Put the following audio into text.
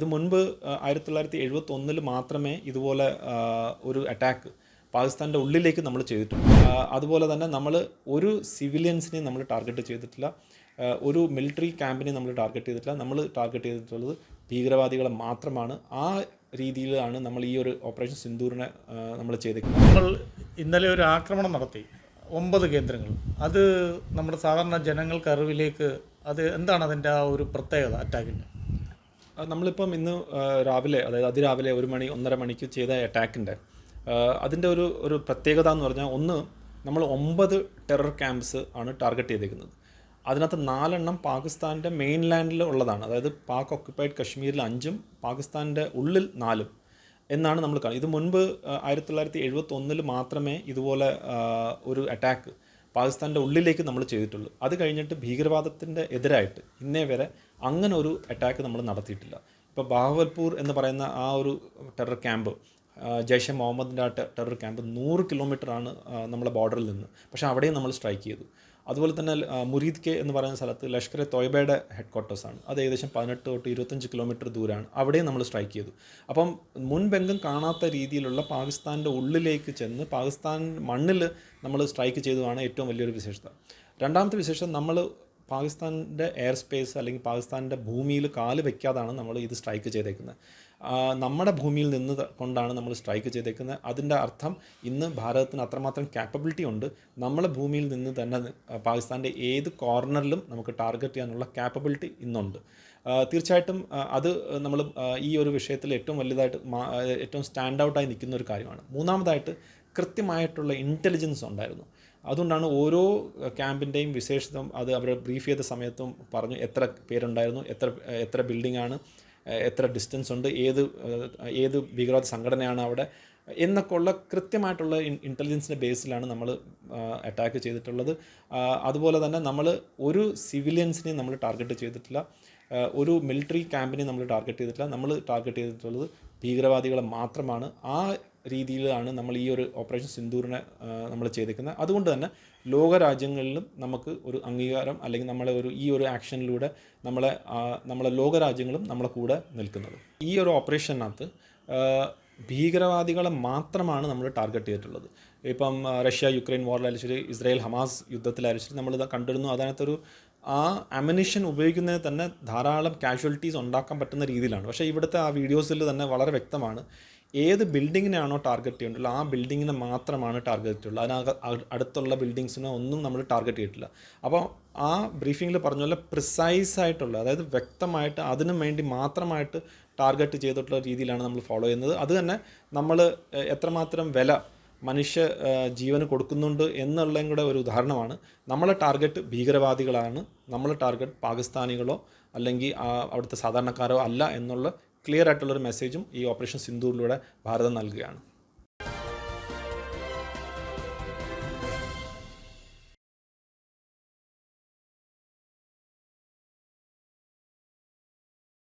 ഇത് മുൻപ് ആയിരത്തി തൊള്ളായിരത്തി എഴുപത്തി ഒന്നിൽ മാത്രമേ ഇതുപോലെ ഒരു അറ്റാക്ക് പാകിസ്ഥാന്റെ ഉള്ളിലേക്ക് നമ്മൾ ചെയ്തിട്ടുള്ളൂ. അതുപോലെ തന്നെ നമ്മൾ ഒരു സിവിലിയൻസിനെ നമ്മൾ ടാർഗറ്റ് ചെയ്തിട്ടില്ല. ഒരു മിലിറ്ററി ക്യാമ്പിനെ നമ്മൾ ടാർഗറ്റ് ചെയ്തിട്ടില്ല. നമ്മൾ ടാർഗറ്റ് ചെയ്തിട്ടുള്ളത് ഭീകരവാദികളെ മാത്രമാണ്. ആ രീതിയിലാണ് നമ്മൾ ഈ ഒരു ഓപ്പറേഷൻ സിന്ദൂറിനെ നമ്മൾ ചെയ്തേക്കുന്നത്. നമ്മൾ ഇന്നലെ ഒരു ആക്രമണം നടത്തി. ഒമ്പത് കേന്ദ്രങ്ങൾ. അത് നമ്മുടെ സാധാരണ ജനങ്ങൾക്ക് അറിവിലേക്ക് അത് എന്താണ് അതിന്റെ ആ ഒരു പ്രത്യേകത അറ്റാക്കിന്റെ നമ്മളിപ്പം ഇന്ന് രാവിലെ അതായത് അതിരാവിലെ ഒരു മണി ഒന്നര മണിക്ക് ചെയ്ത അറ്റാക്കിന്റെ അതിന്റെ ഒരു ഒരു പ്രത്യേകത എന്ന് പറഞ്ഞാൽ ഒന്ന് നമ്മൾ ഒമ്പത് ടെറർ ക്യാമ്പ്സ് ആണ് ടാർഗറ്റ് ചെയ്തേക്കുന്നത്. അതിനകത്ത് നാലെണ്ണം പാകിസ്ഥാന്റെ മെയിൻലാൻഡിൽ ഉള്ളതാണ്. അതായത് പാക് ഓക്യുപ്പൈഡ് കശ്മീരിൽ അഞ്ചും പാകിസ്ഥാന്റെ ഉള്ളിൽ നാലും എന്നാണ് നമ്മൾ കാണുന്നത്. ഇത് മുൻപ് ആയിരത്തി തൊള്ളായിരത്തി എഴുപത്തൊന്നിൽ മാത്രമേ ഇതുപോലെ ഒരു അറ്റാക്ക് പാകിസ്ഥാന്റെ ഉള്ളിലേക്ക് നമ്മൾ ചെയ്തിട്ടുള്ളൂ. അത് കഴിഞ്ഞിട്ട് ഭീകരവാദത്തിന്റെ എതിരായിട്ട് ഇന്നേ വരെ അങ്ങനെ ഒരു അറ്റാക്ക് നമ്മൾ നടത്തിയിട്ടില്ല. ഇപ്പോൾ ബാഹവൽപൂർ എന്ന് പറയുന്ന ആ ഒരു ടെറർ ക്യാമ്പ് ജയ്ഷെ മുഹമ്മദിന്റെ ആ ടെറർ ക്യാമ്പ് നൂറ് കിലോമീറ്ററാണ് നമ്മളെ ബോർഡറിൽ നിന്ന്. പക്ഷേ അവിടെയും നമ്മൾ സ്ട്രൈക്ക് ചെയ്തു. അതുപോലെ തന്നെ മുരീദ് കെ എന്ന് പറയുന്ന സ്ഥലത്ത് ലഷ്കർ എ തോയ്ബയുടെ ഹെഡ് ക്വാർട്ടേഴ്സാണ് അത് ഏകദേശം പതിനെട്ട് തൊട്ട് ഇരുപത്തഞ്ച് കിലോമീറ്റർ ദൂരമാണ് അവിടെയും നമ്മൾ സ്ട്രൈക്ക് ചെയ്തു. അപ്പം മുൻപെങ്കും കാണാത്ത രീതിയിലുള്ള പാകിസ്ഥാന്റെ ഉള്ളിലേക്ക് ചെന്ന് പാകിസ്ഥാൻ മണ്ണിൽ നമ്മൾ സ്ട്രൈക്ക് ചെയ്തതാണ് ഏറ്റവും വലിയൊരു വിശേഷത. രണ്ടാമത്തെ വിശേഷം നമ്മൾ പാകിസ്ഥാന്റെ എയർ സ്പേസ് അല്ലെങ്കിൽ പാകിസ്ഥാന്റെ ഭൂമിയിൽ കാൽ വയ്ക്കാതാണ് നമ്മൾ ഇത് സ്ട്രൈക്ക് ചെയ്തേക്കുന്നത്. നമ്മുടെ ഭൂമിയിൽ നിന്ന് കൊണ്ടാണ് നമ്മൾ സ്ട്രൈക്ക് ചെയ്തേക്കുന്നത്. അതിന്റെ അർത്ഥം ഇന്ന് ഭാരതത്തിന് അത്രമാത്രം ക്യാപ്പബിലിറ്റി ഉണ്ട്. നമ്മളെ ഭൂമിയിൽ നിന്ന് തന്നെ പാകിസ്ഥാന്റെ ഏത് കോർണറിലും നമുക്ക് ടാർഗറ്റ് ചെയ്യാനുള്ള ക്യാപ്പബിലിറ്റി ഇന്നുണ്ട്. തീർച്ചയായിട്ടും അത് നമ്മൾ ഈ ഒരു വിഷയത്തിൽ ഏറ്റവും വലുതായിട്ട് ഏറ്റവും സ്റ്റാൻഡ് ഔട്ടായി നിൽക്കുന്ന ഒരു കാര്യമാണ്. മൂന്നാമതായിട്ട് കൃത്യമായിട്ടുള്ള ഇന്റലിജൻസ് ഉണ്ടായിരുന്നു. അതുകൊണ്ടാണ് ഓരോ ക്യാമ്പിന്റെയും വിശേഷതം അത് അവർ ബ്രീഫ് ചെയ്ത സമയത്തും പറഞ്ഞു എത്ര പേരുണ്ടായിരുന്നു എത്ര എത്ര ബിൽഡിംഗ് ആണ് എത്ര ഡിസ്റ്റൻസ് ഉണ്ട് ഏത് ഏത് ഭീകരവാദ സംഘടനയാണ് അവിടെ എന്നൊക്കെ ഉള്ള കൃത്യമായിട്ടുള്ള ഇന്റലിജൻസിന്റെ ബേസിലാണ് നമ്മൾ അറ്റാക്ക് ചെയ്തിട്ടുള്ളത്. അതുപോലെ തന്നെ നമ്മൾ ഒരു സിവിലിയൻസിനെ നമ്മൾ ടാർഗറ്റ് ചെയ്തിട്ടില്ല. ഒരു മിലിറ്ററി ക്യാമ്പിനെ നമ്മൾ ടാർഗറ്റ് ചെയ്തിട്ടില്ല. നമ്മൾ ടാർഗറ്റ് ചെയ്തിട്ടുള്ളത് ഭീകരവാദികളെ മാത്രമാണ്. ആ രീതിയിലാണ് നമ്മൾ ഈ ഒരു ഓപ്പറേഷൻ സിന്ദൂറിനെ നമ്മൾ ചെയ്തേക്കുന്നത്. അതുകൊണ്ട് തന്നെ ലോകരാജ്യങ്ങളിലും നമുക്ക് ഒരു അംഗീകാരം അല്ലെങ്കിൽ നമ്മളെ ഒരു ഈ ഒരു ആക്ഷനിലൂടെ നമ്മളെ നമ്മളെ ലോകരാജ്യങ്ങളും നമ്മളെ കൂടെ നിൽക്കുന്നത്. ഈ ഒരു ഓപ്പറേഷനകത്ത് ഭീകരവാദികളെ മാത്രമാണ് നമ്മൾ ടാർഗറ്റ് ചെയ്തിട്ടുള്ളത്. ഇപ്പം റഷ്യ യുക്രൈൻ വാറിലായാലും ശരി ഇസ്രായേൽ ഹമാസ് യുദ്ധത്തിലായാലും ശരി നമ്മളിത് കണ്ടിരുന്നു. അതിനകത്തൊരു ആ അമിനിഷൻ ഉപയോഗിക്കുന്നതിന് തന്നെ ധാരാളം കാഷ്വാലിറ്റീസ് ഉണ്ടാക്കാൻ പറ്റുന്ന രീതിയിലാണ്. പക്ഷേ ഇവിടുത്തെ ആ വീഡിയോസിൽ തന്നെ വളരെ വ്യക്തമാണ്. ഏത് ബിൽഡിങ്ങിനാണോ ടാർഗറ്റ് ചെയ്യേണ്ടത് ആ ബിൽഡിങ്ങിനെ മാത്രമാണ് ടാർഗറ്റ് ചെയ്തിട്ടുള്ളത്. അതിനകത്ത് അടുത്തുള്ള ബിൽഡിങ്സിനെ ഒന്നും നമ്മൾ ടാർഗറ്റ് ചെയ്തിട്ടില്ല. അപ്പോൾ ആ ബ്രീഫിങ്ങിൽ പറഞ്ഞ പോലെ പ്രിസൈസ് ആയിട്ടുള്ള അതായത് വ്യക്തമായിട്ട് അതിനു വേണ്ടി മാത്രമായിട്ട് ടാർഗറ്റ് ചെയ്തിട്ടുള്ള രീതിയിലാണ് നമ്മൾ ഫോളോ ചെയ്യുന്നത്. അത് തന്നെ നമ്മൾ എത്രമാത്രം വില മനുഷ്യ ജീവന് കൊടുക്കുന്നുണ്ട് എന്നുള്ളതും കൂടെ ഒരു ഉദാഹരണമാണ്. നമ്മളെ ടാർഗറ്റ് ഭീകരവാദികളാണ്. നമ്മളെ ടാർഗറ്റ് പാകിസ്ഥാനികളോ അല്ലെങ്കിൽ അവിടുത്തെ സാധാരണക്കാരോ അല്ല എന്നുള്ള ക്ലിയർ ആയിട്ടുള്ളൊരു മെസ്സേജും ഈ ഓപ്പറേഷൻ സിന്ദൂറിലൂടെ ഭാരതം നൽകുകയാണ്.